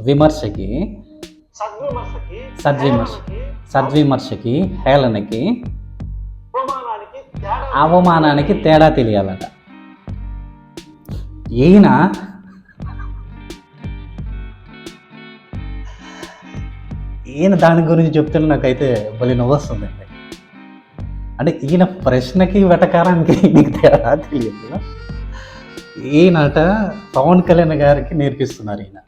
విమర్శకి సద్విమర్శకి సద్విమర్శ హేళనకి, సద్విమర్శకి హేళనకి అవమానానికి తేడా తెలియాలట. ఈయన ఈయన దాని గురించి చెప్తుంటే నాకైతే భలే నవ్వు వస్తుందండి అంటే ఈయన ప్రశ్నకి వెటకారానికి నీకు తేడా తెలియదు. ఈయనట పవన్ కళ్యాణ్ గారికి నేర్పిస్తున్నారు ఈయన.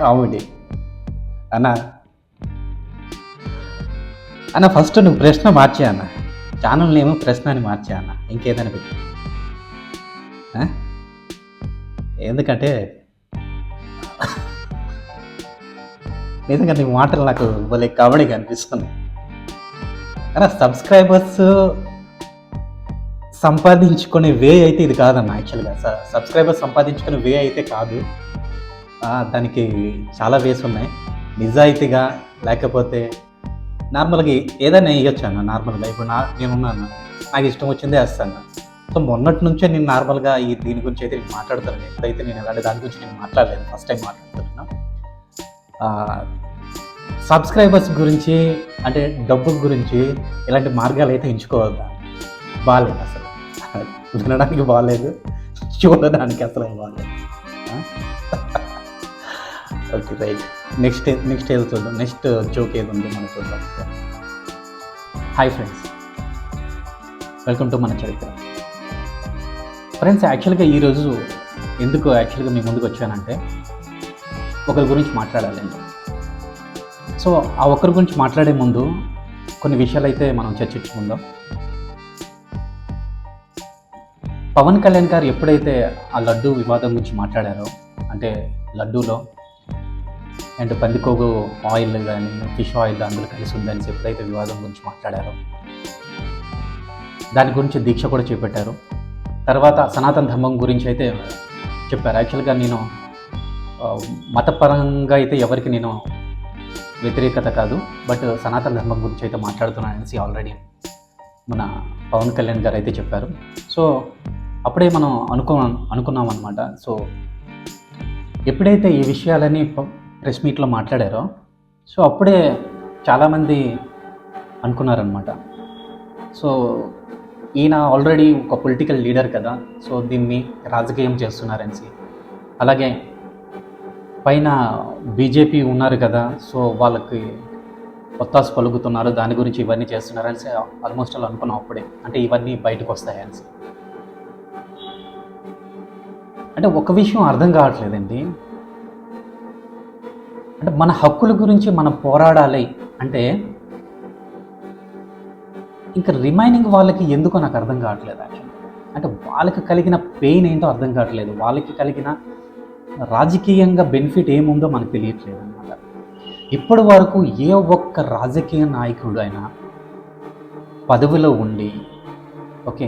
కామెడీ. అన్నా. అన్న ఫస్ట్ నువ్వు ప్రశ్న మార్చే అన్న. ఛానల్ నేమో ప్రశ్న అని మార్చే అన్న. ఇంకేదైనా పెట్టు. ఆ? ఎందుకంటే నిజంగా నీ మాటలు నాకు భలే కామెడీగా అనిపిస్తున్నాయి. అన్న సబ్స్క్రైబర్స్ సంపాదించుకునే వే అయితే ఇది కాదన్న యాక్చువల్గా సబ్స్క్రైబర్స్ సంపాదించుకునే వే అయితే కాదు. దానికి చాలా వేస్ ఉన్నాయి. నిజాయితీగా లేకపోతే నార్మల్గా ఏదైనా వేయొచ్చు అన్న నార్మల్గా. ఇప్పుడు నా నేనున్నాను. నాకు ఇష్టం వచ్చిందే వేస్తాను. సో మొన్నటి నుంచే నేను నార్మల్గా ఈ దీని గురించి అయితే నేను మాట్లాడతాను. ఎప్పుడైతే నేను ఎలాంటి దాని గురించి నేను మాట్లాడలేదు ఫస్ట్ టైం మాట్లాడుతున్నాను సబ్స్క్రైబర్స్ గురించి అంటే డబ్బు గురించి ఇలాంటి మార్గాలు అయితే ఎంచుకోవద్దా? బాగాలేదు అసలు. వినడానికి బాగాలేదు చూడడానికి అసలు బాగాలేదు ఓకే రైట్. నెక్స్ట్ నెక్స్ట్ ఏదో చూద్దాం. నెక్స్ట్ జోక్ ఏది ఉంది మనం చూద్దాం. Hi friends. వెల్కమ్ టు మన చరిత్ర. ఫ్రెండ్స్ యాక్చువల్గా ఈరోజు ఎందుకు యాక్చువల్గా మీ ముందుకు వచ్చానంటే ఒకరి గురించి మాట్లాడాలండి. సో ఆ ఒక్కరి గురించి మాట్లాడే ముందు కొన్ని విషయాలు అయితే మనం చర్చించుకుందాం. పవన్ కళ్యాణ్ గారు ఎప్పుడైతే ఆ లడ్డు వివాదం గురించి మాట్లాడారో అంటే లడ్డూలో అండ్ పందికోగు ఆయిల్ కానీ ఫిష్ ఆయిల్ అందులో కలిసి ఉందని ఎప్పుడైతే వివాదం గురించి మాట్లాడారో. దాని గురించి దీక్ష కూడా చేపట్టారు. తర్వాత సనాతన ధర్మం గురించి అయితే చెప్పారు. యాక్చువల్గా నేను మతపరంగా అయితే ఎవరికి నేను వ్యతిరేకత కాదు బట్ సనాతన ధర్మం గురించి అయితే మాట్లాడుతున్నాను అనేసి ఆల్రెడీ మన పవన్ కళ్యాణ్ గారు అయితే చెప్పారు. సో అప్పుడే మనం అనుకో అనుకున్నాం అనమాట సో ఎప్పుడైతే ఈ విషయాలని ప్రెస్ మీట్లో మాట్లాడారో. సో అప్పుడే చాలామంది అనుకున్నారనమాట సో ఈయన ఆల్రెడీ ఒక పొలిటికల్ లీడర్ కదా. సో దీన్ని రాజకీయం చేస్తున్నారనేసి. అలాగే పైన బీజేపీ ఉన్నారు కదా. సో వాళ్ళకి ఒత్తాసు పలుకుతున్నారు. దాని గురించి ఇవన్నీ చేస్తున్నారని ఆల్మోస్ట్ అలా అనుకున్నాం అప్పుడే. అంటే ఇవన్నీ బయటకు వస్తాయని అంటే ఒక విషయం అర్థం కావట్లేదండి. అంటే మన హక్కుల గురించి మనం పోరాడాలి అంటే ఇంకా రిమైనింగ్ వాళ్ళకి ఎందుకో నాకు అర్థం కావట్లేదు యాక్చువల్లీ అంటే వాళ్ళకి కలిగిన పెయిన్ ఏంటో అర్థం కావట్లేదు. వాళ్ళకి కలిగిన రాజకీయంగా బెనిఫిట్ ఏముందో మనకు తెలియట్లేదు అనమాట ఇప్పటి వరకు ఏ ఒక్క రాజకీయ నాయకుడు అయినా పదవిలో ఉండి ఓకే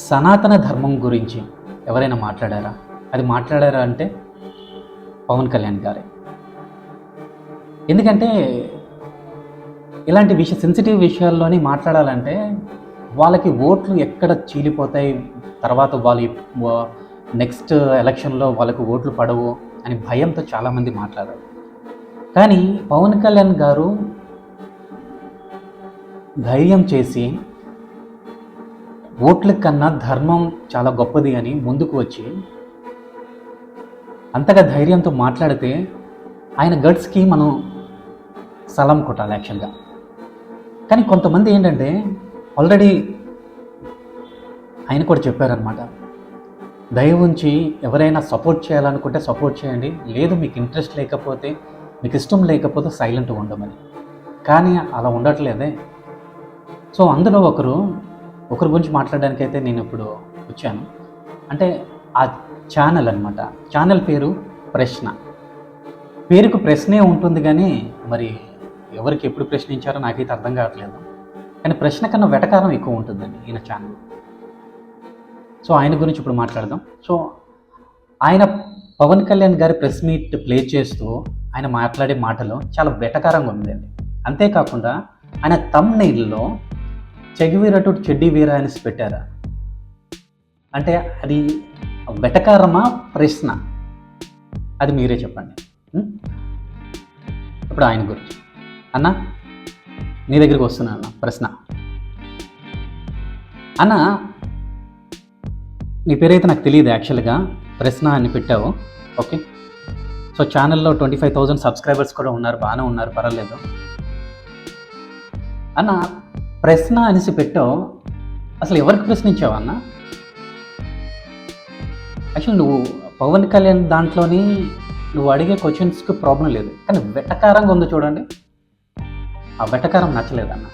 సనాతన ధర్మం గురించి ఎవరైనా మాట్లాడారా? అది మాట్లాడారా అంటే పవన్ కళ్యాణ్ గారే. ఎందుకంటే ఇలాంటి విషయ సెన్సిటివ్ విషయాల్లోని మాట్లాడాలంటే వాళ్ళకి ఓట్లు ఎక్కడ చీలిపోతాయి తర్వాత వాళ్ళు నెక్స్ట్ ఎలక్షన్లో వాళ్ళకు ఓట్లు పడవు అని భయంతో చాలామంది మాట్లాడారు. కానీ పవన్ కళ్యాణ్ గారు ధైర్యం చేసి ఓట్ల కన్నా ధర్మం చాలా గొప్పది అని ముందుకు వచ్చి అంతగా ధైర్యంతో మాట్లాడితే ఆయన గట్స్కి మనం స్థలం కొట్టాలి యాక్చువల్గా. కానీ కొంతమంది ఏంటంటే ఆల్రెడీ ఆయన కూడా చెప్పారనమాట దయ ఉంచి ఎవరైనా సపోర్ట్ చేయాలనుకుంటే సపోర్ట్ చేయండి. లేదు మీకు ఇంట్రెస్ట్ లేకపోతే మీకు ఇష్టం లేకపోతే సైలెంట్గా ఉండమని. కానీ అలా ఉండట్లేదే. సో అందులో ఒకరు ఒకరి గురించి మాట్లాడడానికి అయితే నేను ఇప్పుడు వచ్చాను. అంటే ఆ ఛానల్ అనమాట ఛానల్ పేరు ప్రశ్న. పేరుకు ప్రశ్నే ఉంటుంది కానీ మరి ఎవరికి ఎప్పుడు ప్రశ్నించారో నాకైతే అర్థం కావట్లేదు. కానీ ప్రశ్న కన్నా వెటకారం ఎక్కువ ఉంటుందండి ఈయన ఛానల్. సో ఆయన గురించి ఇప్పుడు మాట్లాడదాం. సో ఆయన పవన్ కళ్యాణ్ గారి ప్రెస్ మీట్ ప్లే చేస్తూ ఆయన మాట్లాడే మాటలు చాలా వెటకారంగా ఉందండి. అంతేకాకుండా ఆయన తమ్ నీళ్ళలో చెగివీర టు చెడ్డి వీర అనేసి పెట్టారా? అంటే అది వెటకారమా ప్రశ్న? అది మీరే చెప్పండి. ఇప్పుడు ఆయన గురించి. అన్న నీ దగ్గరికి వస్తున్నా అన్న ప్రశ్న. అన్న నీ పేరైతే నాకు తెలియదు యాక్చువల్గా. ప్రశ్న అని పెట్టావు ఓకే? సో ఛానల్లో ట్వంటీ ఫైవ్ థౌజండ్ సబ్స్క్రైబర్స్ కూడా ఉన్నారు బాగానే ఉన్నారు పర్వాలేదు. అన్న ప్రశ్న అనేసి పెట్టావు అసలు ఎవరికి ప్రశ్నించావు అన్న? యాక్చువల్ నువ్వు పవన్ కళ్యాణ్ దాంట్లోని నువ్వు అడిగే క్వశ్చన్స్కి ప్రాబ్లం లేదు కానీ వెటకారంగా ఉంది చూడండి. ఆ వెటకారం నచ్చలేదన్న.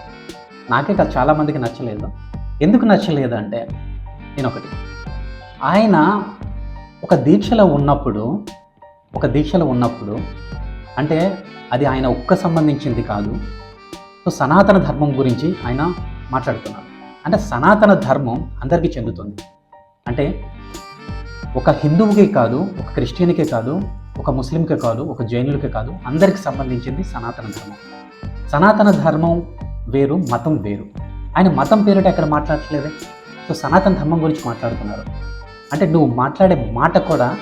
నాకే కాదు చాలామందికి నచ్చలేదు. ఎందుకు నచ్చలేదు అంటే నేను ఒకటి ఆయన ఒక దీక్షలో ఉన్నప్పుడు ఒక దీక్షలో ఉన్నప్పుడు అంటే అది ఆయన ఒక్క సంబంధించింది కాదు. సో సనాతన ధర్మం గురించి ఆయన మాట్లాడుతున్నారు. అంటే సనాతన ధర్మం అందరికీ చెందుతుంది. అంటే ఒక హిందువుకే కాదు ఒక క్రిస్టియన్కే కాదు ఒక ముస్లింకే కాదు ఒక జైనులకే కాదు అందరికి సంబంధించింది సనాతన ధర్మం. సనాతన ధర్మం వేరు మతం వేరు. ఆయన మతం పేరిట ఎక్కడ మాట్లాడట్లేదే? సో సనాతన ధర్మం గురించి మాట్లాడుతున్నారు. అంటే నువ్వు మాట్లాడే మాట కూడా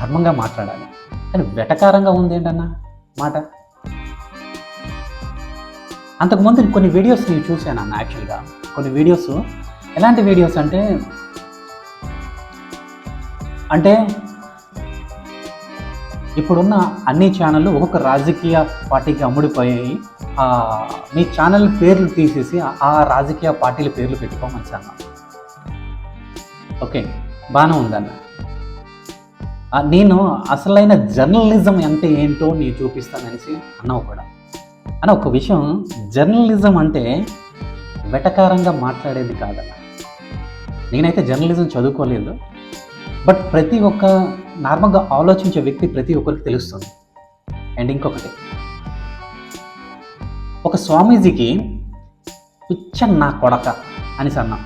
ధర్మంగా మాట్లాడాలి. కానీ వెటకారంగా ఉంది ఏంటన్నా మాట? అంతకుముందు కొన్ని వీడియోస్ నేను చూశాను అన్న యాక్చువల్గా. కొన్ని వీడియోస్ ఎలాంటి వీడియోస్ అంటే అంటే ఇప్పుడున్న అన్ని ఛానళ్ళు ఒక్కొక్క రాజకీయ పార్టీకి అమ్ముడిపోయాయి. మీ ఛానల్ పేర్లు తీసేసి ఆ- రాజకీయ పార్టీల పేర్లు పెట్టుకోమని అన్న ఓకే బాగానే ఉందన్న. నేను అసలైన జర్నలిజం అంటే ఏంటో నీ చూపిస్తాననేసి అన్నావు కూడా. అన్న ఒక విషయం జర్నలిజం అంటే వెటకారంగా మాట్లాడేది కాదన్న. నేనైతే జర్నలిజం చదువుకోలేదు. బట్ ప్రతి ఒక్క నార్మల్గా ఆలోచించే వ్యక్తి ప్రతి ఒక్కరికి తెలుస్తుంది. అండ్ ఇంకొకటి ఒక స్వామీజీకి పిచ్చ నా కొడక అని అన్నా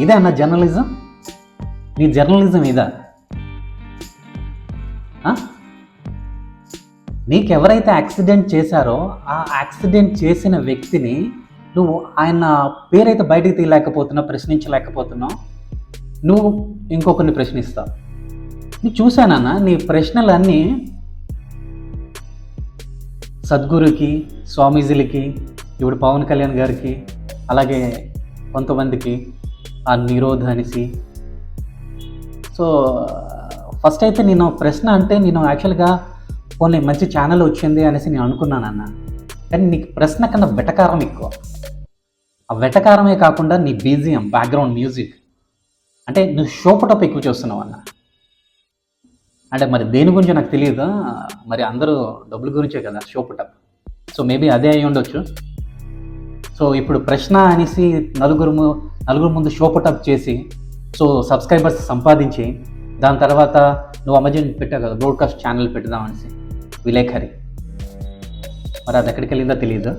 ఇదే అన్న జర్నలిజం? నీ జర్నలిజం ఇదా? నీకెవరైతే యాక్సిడెంట్ చేశారో ఆ యాక్సిడెంట్ చేసిన వ్యక్తిని నువ్వు ఆయన పేరైతే బయటికి తీయలేకపోతున్నావు ప్రశ్నించలేకపోతున్నావు నువ్వు ఇంకొకరిని ప్రశ్నిస్తావు. చూశానన్న నీ ప్రశ్నలన్నీ సద్గురుకి స్వామీజీలకి ఇప్పుడు పవన్ కళ్యాణ్ గారికి అలాగే కొంతమందికి ఆ నిరోధ అనేసి. సో ఫస్ట్ అయితే నేను ప్రశ్న అంటే నేను యాక్చువల్గా కొన్ని మంచి ఛానల్ వచ్చింది అనేసి నేను అనుకున్నానన్న. కానీ నీకు ప్రశ్న కన్నా వెటకారం ఎక్కువ. ఆ వెటకారమే కాకుండా నీ బీజియం బ్యాక్గ్రౌండ్ మ్యూజిక్ అంటే నువ్వు షోపటప్ ఎక్కువ చూస్తున్నావు అన్న అంటే మరి దేని గురించి నాకు తెలియదు మరి అందరూ డబ్బుల గురించే కదా షో పుట్టప్ సో మేబీ అదే అయి ఉండొచ్చు. సో ఇప్పుడు ప్రశ్న అనేసి నలుగురు ము- నలుగురు ముందు షో పుట్టప్ చేసి సో సబ్స్క్రైబర్స్ సంపాదించి దాని తర్వాత నువ్వు అమెజాన్ పెట్టావు కదా బ్రోడ్కాస్ట్ ఛానల్ పెట్టుదాం అనేసి. విలేఖరి మరి అది ఎక్కడికి వెళ్ళిందో తెలియదు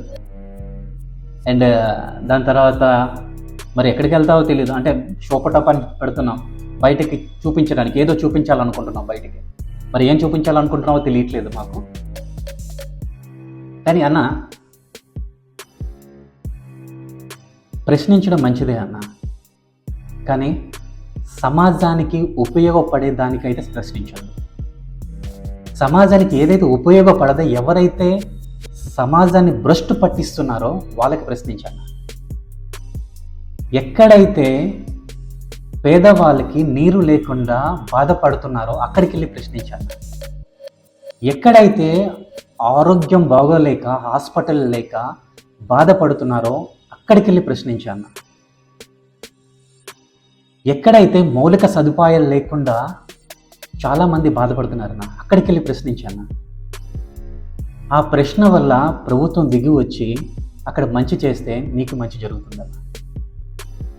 అండ్ దాని తర్వాత మరి ఎక్కడికి వెళ్తావో తెలియదు అంటే షోపటప్ అని పెడుతున్నాం. బయటకి చూపించడానికి ఏదో చూపించాలనుకుంటున్నాం బయటికి. మరి ఏం చూపించాలనుకుంటున్నావో తెలియట్లేదు మాకు. కానీ అన్న ప్రశ్నించడం మంచిదే అన్న. కానీ సమాజానికి ఉపయోగపడే దానికైతే ప్రశ్నించండి. సమాజానికి ఏదైతే ఉపయోగపడదో ఎవరైతే సమాజాన్ని భ్రష్టు పట్టిస్తున్నారో వాళ్ళకి ప్రశ్నించండి. ఎక్కడైతే పేదవాళ్ళకి నీరు లేకుండా బాధపడుతున్నారో అక్కడికి వెళ్ళి ప్రశ్నించండి ఎక్కడైతే ఆరోగ్యం బాగోలేక హాస్పిటల్ లేక బాధపడుతున్నారో అక్కడికి వెళ్ళి ప్రశ్నించాను ఎక్కడైతే మౌలిక సదుపాయాలు లేకుండా చాలామంది బాధపడుతున్నారన్న అక్కడికి వెళ్ళి ప్రశ్నించాను ఆ ప్రశ్న వల్ల ప్రభుత్వం దిగి వచ్చి అక్కడ మంచి చేస్తే నీకు మంచి జరుగుతుందన్న.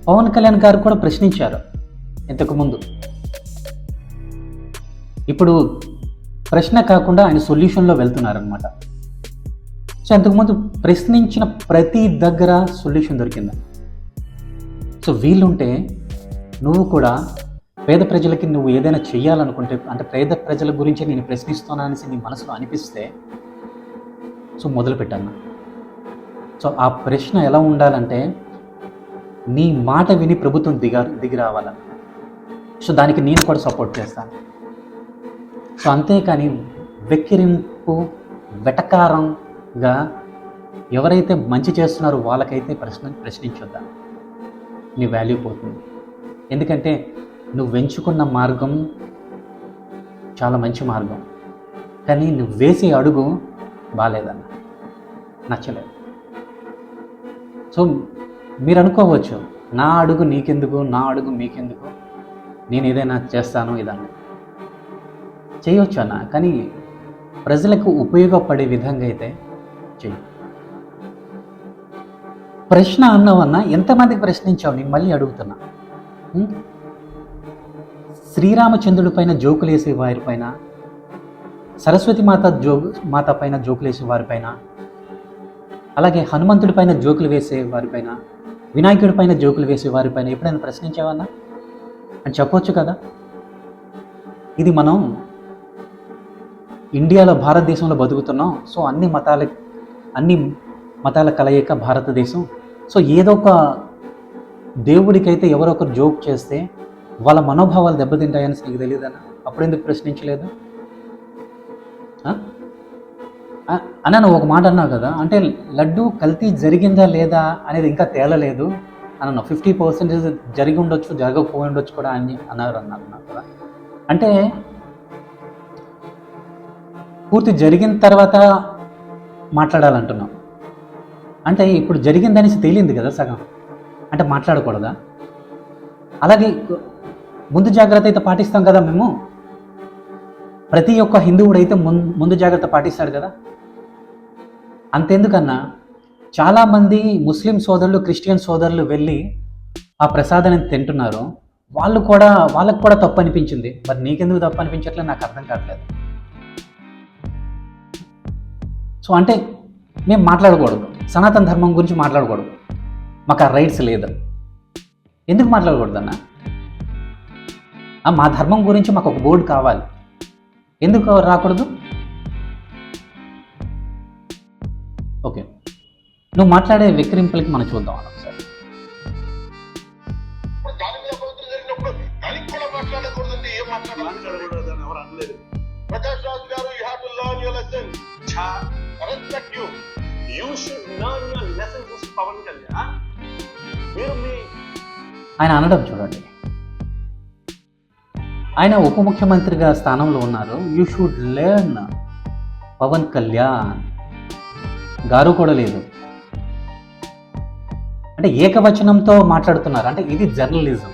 పవన్ కళ్యాణ్ గారు కూడా ప్రశ్నించారు ఇంతకుముందు. ఇప్పుడు ప్రశ్న కాకుండా ఆయన సొల్యూషన్లో వెళ్తున్నారనమాట సో ఇంతకుముందు ప్రశ్నించిన ప్రతి దగ్గర సొల్యూషన్ దొరికింది. సో వీళ్ళుంటే నువ్వు కూడా పేద ప్రజలకి నువ్వు ఏదైనా చేయాలనుకుంటే అంటే పేద ప్రజల గురించి నేను ప్రశ్నిస్తున్నా నీ మనసులో అనిపిస్తే సో మొదలు పెట్టాను సో ఆ ప్రశ్న ఎలా ఉండాలంటే నీ మాట విని ప్రభుత్వం దిగారు దిగి రావాలని సో దానికి నేను కూడా సపోర్ట్ చేస్తాను సో అంతేకాని వెక్కిరింపు వెటకారంగా ఎవరైతే మంచి చేస్తున్నారో వాళ్ళకైతే ప్రశ్న ప్రశ్నించొద్దా? నీ వాల్యూ పోతుంది. ఎందుకంటే నువ్వు ఎంచుకున్న మార్గం చాలా మంచి మార్గం. కానీ నువ్వు వేసే అడుగు బాగాలేదన్న నచ్చలేదు. సో మీరు అనుకోవచ్చు నా అడుగు నీకెందుకు నా అడుగు మీకెందుకు? నేను ఏదైనా చేస్తాను ఇదన్నా చేయొచ్చు అన్న కానీ ప్రజలకు ఉపయోగపడే విధంగా అయితే చెయ్యి. ప్రశ్న అన్నవన్న ఎంతమందికి ప్రశ్నించావు? నేను మళ్ళీ అడుగుతున్నా. శ్రీరామచంద్రుడి పైన జోకులు వేసే సరస్వతి మాత జో మాత పైన జోకులు వేసే వారిపైన అలాగే హనుమంతుడి పైన జోకులు వేసే వారిపైన వినాయకుడి పైన జోకులు వేసే వారిపైన ఎప్పుడైనా ప్రశ్నించేవన్నా అని చెప్పొచ్చు కదా. ఇది మనం ఇండియాలో భారతదేశంలో బతుకుతున్నాం. సో అన్ని మతాల అన్ని మతాల కలయిక భారతదేశం. సో ఏదో ఒక దేవుడికైతే ఎవరో ఒకరు జోక్ చేస్తే వాళ్ళ మనోభావాలు దెబ్బతింటాయని నీకు తెలియదన్నా అప్పుడు ఎందుకు ప్రశ్నించలేదు? ఆ, అన్న నువ్వు ఒక మాట అన్నావు కదా అంటే లడ్డు కల్తీ జరిగిందా లేదా అనేది ఇంకా తేలలేదు. అన్న ఫిఫ్టీ పర్సెంటేజ్ జరిగి ఉండొచ్చు జరగకపోయి ఉండొచ్చు కూడా అని అన్నారు అన్నారు కదా అంటే పూర్తి జరిగిన తర్వాత మాట్లాడాలంటున్నాం అంటే ఇప్పుడు జరిగిందనేసి తేలింది కదా సగం. అంటే మాట్లాడకూడదా? అలాగే ముందు జాగ్రత్త అయితే పాటిస్తాం కదా మేము? ప్రతి ఒక్క హిందువుడైతే ముందు ముందు జాగ్రత్త పాటిస్తాడు కదా? అంతెందుకన్నా చాలామంది ముస్లిం సోదరులు క్రిస్టియన్ సోదరులు వెళ్ళి ఆ ప్రసాదాన్ని తింటున్నారు. వాళ్ళు కూడా వాళ్ళకు కూడా తప్పు అనిపించింది మరి నీకెందుకు తప్పు అనిపించట్లేదు నాకు అర్థం కావట్లేదు. సో అంటే మేము మాట్లాడకూడదు. సనాతన ధర్మం గురించి మాట్లాడకూడదు. మాకు ఆ రైట్స్ లేదు. ఎందుకు మాట్లాడకూడదన్నా? మా ధర్మం గురించి మాకు ఒక బోర్డు కావాలి. ఎందుకు రాకూడదు? ఓకే. నువ్వు మాట్లాడే విక్రింపులకి మనం చూద్దాం అన్న ఒకసారి. ఆయన అనడం చూడండి ఆయన ఉప ముఖ్యమంత్రిగా స్థానంలో ఉన్నారు. You should learn Pawan Kalyan. గారు కూడా లేదు. అంటే ఏకవచనంతో మాట్లాడుతున్నారు. అంటే ఇది జర్నలిజం.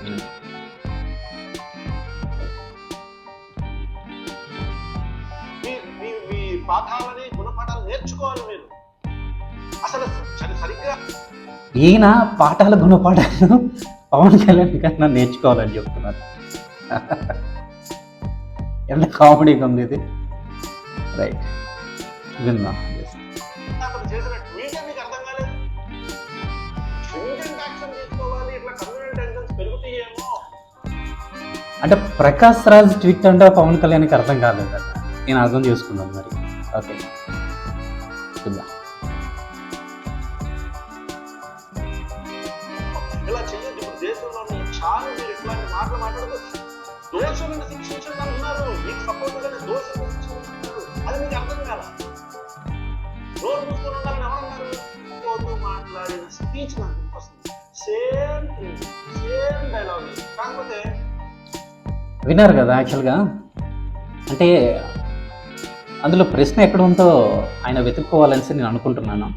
ఈయన పాఠాల గుణపాఠాలు పవన్ కళ్యాణ్ కన్నా నేర్చుకోవాలని చెప్తున్నారు. ఎంత కామెడీగా ఉంది ఇది? రైట్ విందాం పెరుగుతాయేమో. అంటే ప్రకాష్ రాజ్ ట్వీట్ అంటే పవన్ కళ్యాణ్కి అర్థం కాలేదు నేను అర్థం చేసుకున్నాను మరి. ఓకే చూద్దాం స్పీచ్ నాకు వస్తుంది సేమ్ సేమ్ డైలాగ్ కాకపోతే విన్నారు కదా యాక్చువల్గా? అంటే అందులో ప్రశ్న ఎక్కడ ఉందో ఆయన వెతుక్కోవాలనేసి నేను అనుకుంటున్నాను.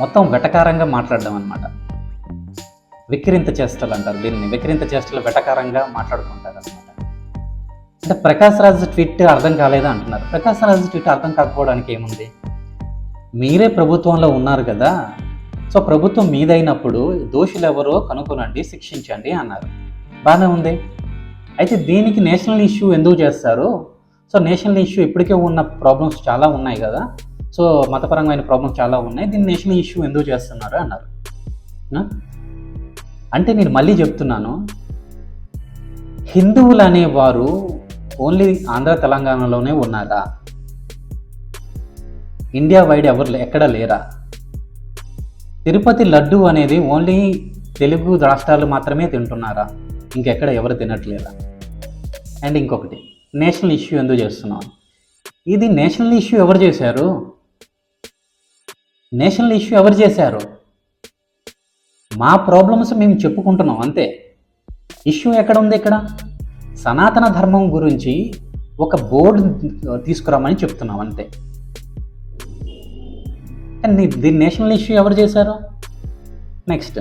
మొత్తం వెటకారంగా మాట్లాడడం అనమాట విక్రింత చేష్టలు అంటారు దీన్ని. విక్రింత చేష్టలు వెటకారంగా మాట్లాడుకుంటారు అనమాట అంటే ప్రకాశ్ రాజు ట్వీట్ అర్థం కాలేదా అంటున్నారు. ప్రకాశ్ రాజు ట్వీట్ అర్థం కాకపోవడానికి ఏముంది? మీరే ప్రభుత్వంలో ఉన్నారు కదా. సో ప్రభుత్వం మీదైనప్పుడు దోషులు ఎవరో కనుక్కొనండి శిక్షించండి అన్నారు. బాగానే ఉంది. అయితే దీనికి నేషనల్ ఇష్యూ ఎందుకు చేస్తారు? సో నేషనల్ ఇష్యూ ఇప్పటికే ఉన్న ప్రాబ్లమ్స్ చాలా ఉన్నాయి కదా. సో మతపరమైన ప్రాబ్లమ్స్ చాలా ఉన్నాయి. దీన్ని నేషనల్ ఇష్యూ ఎందుకు చేస్తున్నారు అన్నారు. అంటే నేను మళ్ళీ చెప్తున్నాను. హిందువులు అనేవారు ఓన్లీ ఆంధ్ర తెలంగాణలోనే ఉన్నారా? ఇండియా వైడ్ ఎవరు లే- ఎక్కడ లేరా? తిరుపతి లడ్డు అనేది ఓన్లీ తెలుగు రాష్ట్రాలు మాత్రమే తింటున్నారా? ఇంకెక్కడ ఎవరు తినట్లేదా? అండ్ ఇంకొకటి నేషనల్ ఇష్యూ ఎందుకు చేస్తున్నాం ఇది నేషనల్ ఇష్యూ ఎవరు చేశారు? నేషనల్ ఇష్యూ ఎవరు చేశారు? మా ప్రాబ్లమ్స్ మేము చెప్పుకుంటున్నాం అంతే. ఇష్యూ ఎక్కడ ఉంది ఇక్కడ? సనాతన ధర్మం గురించి ఒక బోర్డు తీసుకురామని చెప్తున్నాం అంతే. కానీ దీని నేషనల్ ఇష్యూ ఎవరు చేశారు? నెక్స్ట్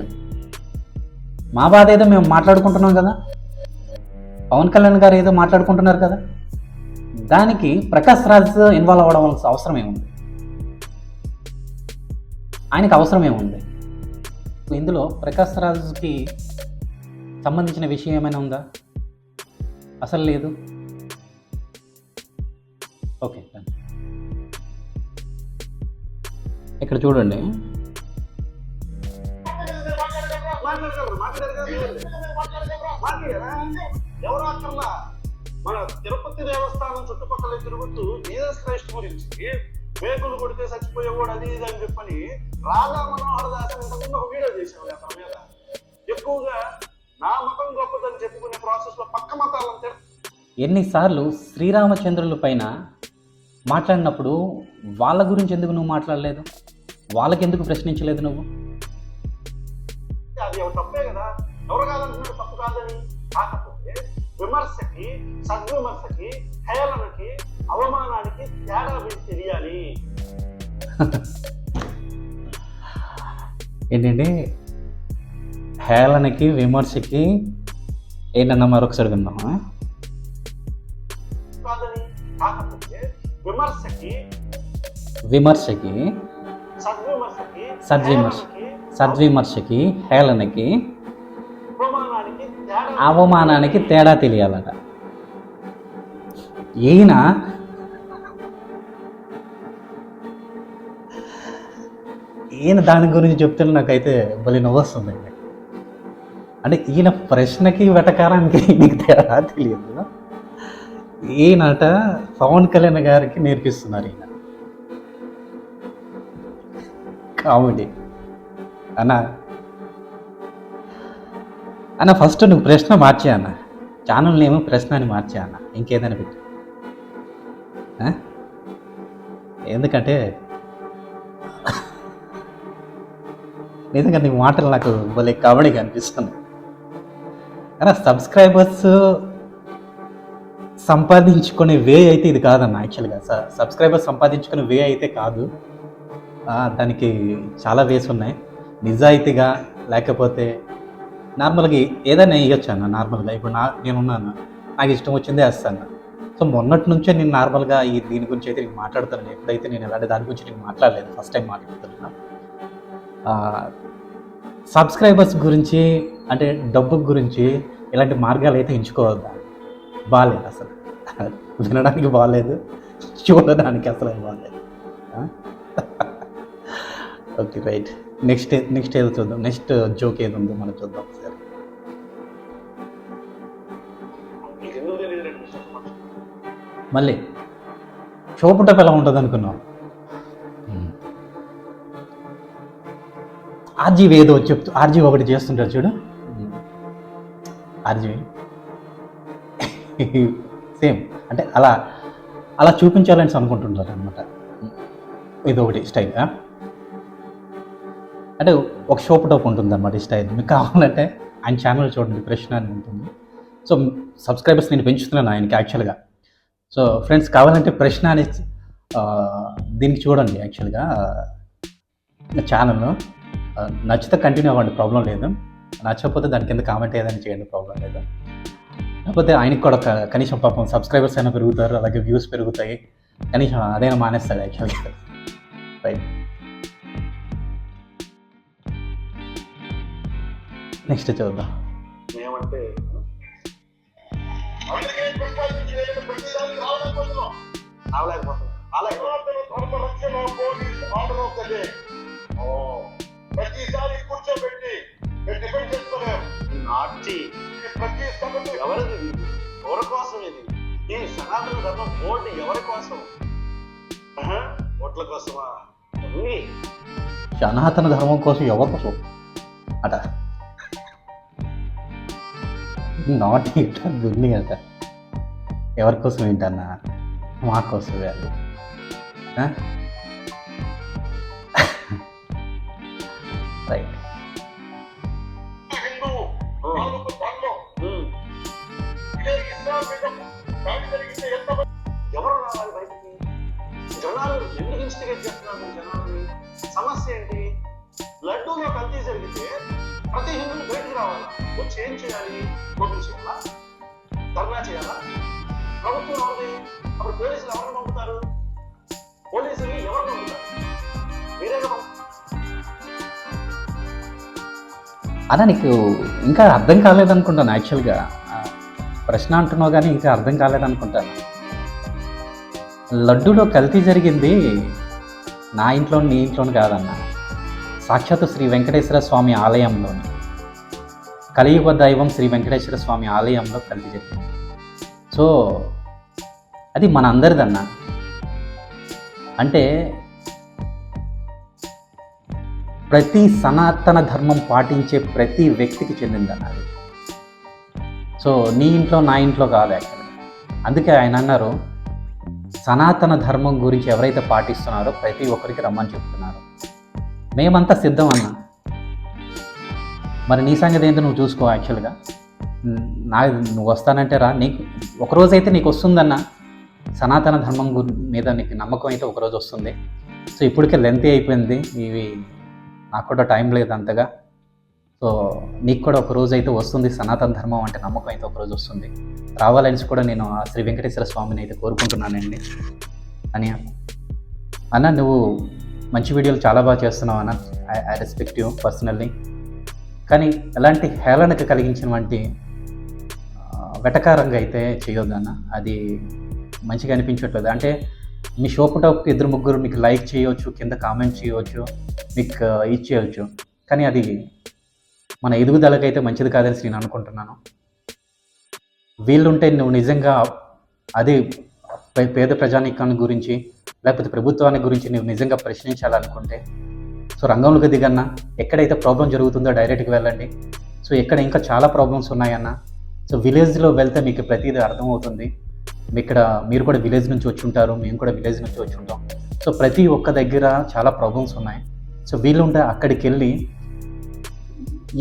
మా బాధ ఏదో మేము మాట్లాడుకుంటున్నాం కదా? పవన్ కళ్యాణ్ గారు ఏదో మాట్లాడుకుంటున్నారు కదా? దానికి ప్రకాష్ రాజ్ ఇన్వాల్వ్ అవ్వడం వల్ల అవసరం ఏముంది? ఆయనకి అవసరం ఏముంది? ఇందులో ప్రకాష్ రాజుకి సంబంధించిన విషయం ఏమైనా ఉందా? అసలు లేదు? Okay done. ఇక్కడ చూడండి. ఎవరు అక్కర్లా మన తిరుపతి దేవస్థానం చుట్టుపక్కల తిరుగుతూ జీసస్ క్రైస్ట్ గురించి వేగులు కొడితే చచ్చిపోయేవాడు అది ఇది అని చెప్పని రాధా మనోహర్ దాస్ అని ఇంతకుముందు ఒక వీడియో చేసాం అతని మీద ఎక్కువగా నా మతం గొప్పదని చెప్పుకునే ప్రాసెస్లో పక్క మతాలను ఎన్నిసార్లు శ్రీరామచంద్రుల పైన మాట్లాడినప్పుడు వాళ్ళ గురించి ఎందుకు నువ్వు మాట్లాడలేదు? వాళ్ళకి ఎందుకు ప్రశ్నించలేదు నువ్వు? అది తప్పే కదా. ఎవరు కాదంటున్నాడు తప్పు కాదని. కాకపోతే విమర్శకి సద్విమర్శకి హేళనకి అవమానానికి తేడా తెలియాలి? ఏంటంటే హేళనకి విమర్శకి ఏంటన్నా మరొకసారి విన్నామా కాదని. కాకపోతే విమర్శకి విమర్శకి సద్విమర్శ. సద్విమర్శకి హేళనకి అవమానానికి తేడా తెలియాలట. ఈయన ఈయన దాని గురించి చెప్తుంటే నాకైతే భలే నవ్వొస్తుంది. అంటే ఈయన ప్రశ్నకి వెటకారానికి నీకు తేడా తెలియదు. ఈయనట పవన్ కళ్యాణ్ గారికి నేర్పిస్తున్నారు ఈయన. కామెడీ. అన్నా. అన్న ఫస్ట్ నువ్వు ప్రశ్న మార్చే అన్న. ఛానల్ నేమ్ ప్రశ్న అని మార్చే అన్న. ఇంకేదైనా పెట్టు. ఎందుకంటే నిజంగా నీ మాటలు నాకు భలే కామెడీగా అనిపిస్తుంది అన్న సబ్స్క్రైబర్స్ సంపాదించుకునే వే అయితే ఇది కాదన్న యాక్చువల్గా. సబ్స్క్రైబర్స్ సంపాదించుకునే వే అయితే కాదు. దానికి చాలా వేస్ ఉన్నాయి. నిజాయితీగా లేకపోతే నార్మల్గా ఏదైనా వేయొచ్చాను నార్మల్గా. ఇప్పుడు నా నేనున్నాను. నాకు ఇష్టం వచ్చిందే వేస్తాను. సో మొన్నటి నుంచే నేను నార్మల్గా ఈ దీని గురించి అయితే నేను మాట్లాడుతాను. ఎప్పుడైతే నేను ఎలాంటి దాని గురించి నేను మాట్లాడలేదు ఫస్ట్ టైం మాట్లాడుతున్నా సబ్స్క్రైబర్స్ గురించి అంటే డబ్బు గురించి ఇలాంటి మార్గాలు అయితే ఎంచుకోవద్దా? బాగాలేదు అసలు. వినడానికి బాగాలేదు చూడడానికి అసలు బాగాలేదు ఓకే రైట్ నెక్స్ట్ నెక్స్ట్ ఏదో చూద్దాం. నెక్స్ట్ జోక్ ఏది ఉందో మనం చూద్దాం సార్ మళ్ళీ. షోపుటప్ ఎలా ఉంటుంది అనుకున్నాం ఆర్జీవి ఏదో చెప్తూ ఆర్జీవి ఒకటి చేస్తుంటారు చూడు. ఆర్జీవి. సేమ్ అంటే అలా అలా చూపించాలని అనుకుంటుంటారు అనమాట ఇదొకటి ఒకటి స్టైల్ అంటే ఒక షోప్ టాప్ ఉంటుంది అనమాట ఈ స్టైల్. మీకు కావాలంటే ఆయన ఛానల్ చూడండి ప్రశ్న అని ఉంటుంది. సో సబ్స్క్రైబర్స్ నేను పెంచుతున్నాను ఆయనకి యాక్చువల్గా సో ఫ్రెండ్స్ కావాలంటే ప్రశ్న అని దీనికి చూడండి యాక్చువల్గా ఛానల్ నచ్చితే కంటిన్యూ అవ్వండి ప్రాబ్లం లేదు. నచ్చకపోతే దాని కింద కామెంట్ ఏదైనా చేయండి ప్రాబ్లం లేదు. లేకపోతే ఆయనకి కూడా ఒక కనీసం పాపం సబ్స్క్రైబర్స్ అయినా పెరుగుతారు అలాగే వ్యూస్ పెరుగుతాయి. కనీసం అదైనా మానేస్తాడు యాక్చువల్గా రైట్ ద డే ఓ ప్రతిసారి కూర్చోబెట్టి చేస్తున్నాం నాటి ప్రతి ఎవరిది? ఎవరి కోసం ఇది? ఈ సనాతన ధర్మ బోర్డు ఎవరి కోసం? ఆహా, ఓట్ల కోసమా? సనాతన ధర్మం కోసం ఎవరి కోసం? అట. Not it. దున్ని ఎవరికోసం ఎవరి ఏంటన్నా? మా కోసం కాదు రైట్ వచ్చి ఏం చేయాలి నోటీస్ చేయాలా ధర్నా చేయాలా? ప్రభుత్వం ఎవరిది? అప్పుడు పోలీసులు ఎవరిని పంపుతారు? పోలీసులు ఎవరు పంపుతారు? మీరేగా పంపుతారు. అలా నీకు ఇంకా అర్థం కాలేదనుకుంటాను యాక్చువల్గా. ప్రశ్న అంటున్నావు కానీ ఇంకా అర్థం కాలేదనుకుంటాను. లడ్డూలో కల్తీ జరిగింది నా ఇంట్లో నీ ఇంట్లోని కాదన్న. సాక్షాత్ శ్రీ వెంకటేశ్వర స్వామి ఆలయంలోని. కలియుగ దైవం శ్రీ వెంకటేశ్వర స్వామి ఆలయంలో కలిగి జరిగింది సో అది మన అందరిదన్నా అంటే ప్రతి సనాతన ధర్మం పాటించే ప్రతి వ్యక్తికి చెందిందన్న అది. సో నీ ఇంట్లో నా ఇంట్లో కాదు యాక్చువల్లీ అందుకే ఆయన అన్నారు సనాతన ధర్మం గురించి ఎవరైతే పాటిస్తున్నారో ప్రతి ఒక్కరికి రమ్మని చెప్తున్నారు. మేమంతా సిద్ధం అన్నా. మరి నీ సంగతి ఏంటో నువ్వు చూసుకో యాక్చువల్గా నా నువ్వు వస్తానంటే రా. నీకు ఒకరోజు అయితే నీకు వస్తుందన్న సనాతన ధర్మం మీద నీకు నమ్మకం అయితే ఒకరోజు వస్తుంది. సో ఇప్పటికే లెంతీ అయిపోయింది. ఇవి నాకు కూడా టైం లేదు అంతగా. సో నీకు కూడా ఒక రోజు అయితే వస్తుంది సనాతన ధర్మం అంటే నమ్మకం అయితే ఒక రోజు వస్తుంది. రావాలని కూడా నేను ఆ శ్రీ వెంకటేశ్వర స్వామిని అయితే కోరుకుంటున్నానండి. అని అన్న నువ్వు మంచి వీడియోలు చాలా బాగా చేస్తున్నావు అన్న. ఐ రెస్పెక్ట్ యూ పర్సనల్లీ కానీ ఎలాంటి హేళనకు కలిగించినటువంటి వెటకారంగా అయితే చేయొద్దన్న అది మంచిగా అనిపించట్లేదు. అంటే మీ షో పుటప్కి ఇద్దరు ముగ్గురు మీకు లైక్ చేయవచ్చు కింద కామెంట్ చేయవచ్చు మీకు ఇచ్చేయచ్చు. కానీ అది మన ఎదుగుదలకైతే మంచిది కాదని నేను అనుకుంటున్నాను. వీళ్ళుంటే నువ్వు నిజంగా అది పేద ప్రజానీకాన్ని గురించి లేకపోతే ప్రభుత్వాన్ని గురించి నువ్వు నిజంగా ప్రశ్నించాలనుకుంటే సో రంగంలోకి దిగన్నా ఎక్కడైతే ప్రాబ్లం జరుగుతుందో డైరెక్ట్గా వెళ్ళండి. సో ఎక్కడ ఇంకా చాలా ప్రాబ్లమ్స్ ఉన్నాయన్న. సో విలేజ్లో వెళ్తే మీకు ప్రతిదీ అర్థమవుతుంది. ఇక్కడ మీరు కూడా విలేజ్ నుంచి వచ్చి ఉంటారు మేము కూడా విలేజ్ నుంచి వచ్చి ఉంటాం సో ప్రతి ఒక్క దగ్గర చాలా ప్రాబ్లమ్స్ ఉన్నాయి. సో వీళ్ళుంటే అక్కడికి వెళ్ళి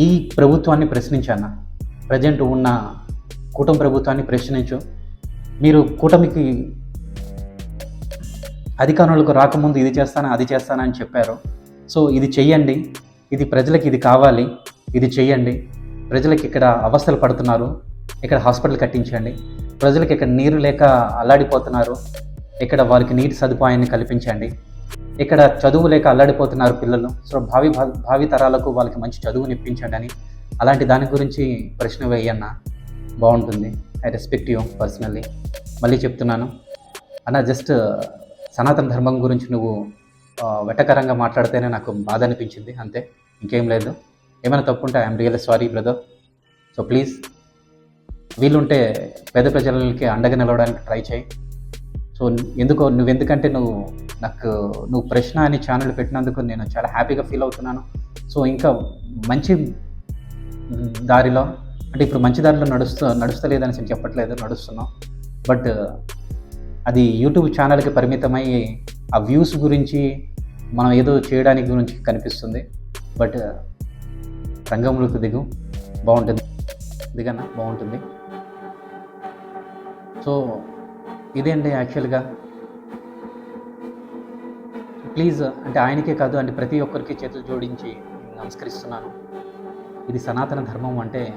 ఈ ప్రభుత్వాన్ని ప్రశ్నించాన్న. ప్రజెంట్ ఉన్న కూటమి ప్రభుత్వాన్ని ప్రశ్నించు. మీరు కూటమికి అధికారులకు రాకముందు ఇది చేస్తాను అది చేస్తానని అని చెప్పారు. సో ఇది చెయ్యండి. ఇది ప్రజలకి ఇది కావాలి. ఇది చెయ్యండి. ప్రజలకి ఇక్కడ అవస్థలు పడుతున్నారు. ఇక్కడ హాస్పిటల్ కట్టించండి. ప్రజలకి ఇక్కడ నీరు లేక అల్లాడిపోతున్నారు. ఇక్కడ వారికి నీటి సదుపాయాన్ని కల్పించండి. ఇక్కడ చదువు లేక అల్లాడిపోతున్నారు పిల్లలు. సో భావి భావి తరాలకు వాళ్ళకి మంచి చదువుని ఇప్పించండి అని అలాంటి దాని గురించి ప్రశ్న వేయన్న బాగుంటుంది. I respect you personally. మళ్ళీ చెప్తున్నాను. అన్న జస్ట్ సనాతన ధర్మం గురించి నువ్వు వెటకరంగా మాట్లాడితేనే నాకు బాధ అనిపించింది అంతే. ఇంకేం లేదు. ఏమైనా తప్పు ఉంటే I'm real sorry brother so please వీలుంటే పేద ప్రజలకి అండగా నిలవడానికి ట్రై చేయి. సో ఎందుకో నువ్వు ఎందుకంటే నువ్వు నాకు నువ్వు ప్రశ్న అని ఛానల్ పెట్టినందుకు నేను చాలా హ్యాపీగా ఫీల్ అవుతున్నాను. సో ఇంకా మంచి దారిలో అంటే ఇప్పుడు మంచి దారిలో నడుస్తూ నడుస్తలేదని నేను చెప్పట్లేదు నడుస్తున్నాం. బట్ అది యూట్యూబ్ ఛానల్కి పరిమితమై ఆ వ్యూస్ గురించి మనం ఏదో చేయడానికి గురించి కనిపిస్తుంది. బట్ రంగంలోకి దిగు. బాగుంటుంది. దిగన్నా బాగుంటుంది. సో ఇదేంటి యాక్చువల్గా? ప్లీజ్ అంటే ఆయనకే కాదు అంటే ప్రతి ఒక్కరికి చేతులు జోడించి నమస్కరిస్తున్నాను. ఇది సనాతన ధర్మం అంటే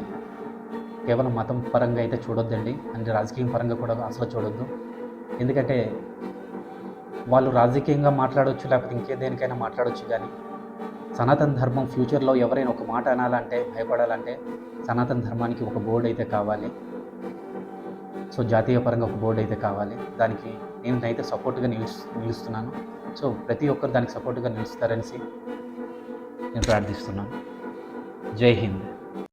కేవలం మతం పరంగా అయితే చూడొద్దండి. అంటే రాజకీయం పరంగా కూడా అసలు చూడొద్దు. ఎందుకంటే వాళ్ళు రాజకీయంగా మాట్లాడవచ్చు లేకపోతే ఇంకే దేనికైనా మాట్లాడవచ్చు కానీ సనాతన ధర్మం ఫ్యూచర్లో ఎవరైనా ఒక మాట అనాలంటే భయపడాలంటే సనాతన ధర్మానికి ఒక బోర్డు అయితే కావాలి. సో జాతీయ పరంగా ఒక బోర్డు అయితే కావాలి. దానికి నేను అయితే సపోర్ట్గా నిలుస్ నిలుస్తున్నాను. సో ప్రతి ఒక్కరు దానికి సపోర్ట్గా నిలుస్తారనేసి నేను ప్రార్థిస్తున్నాను. జై హింద్.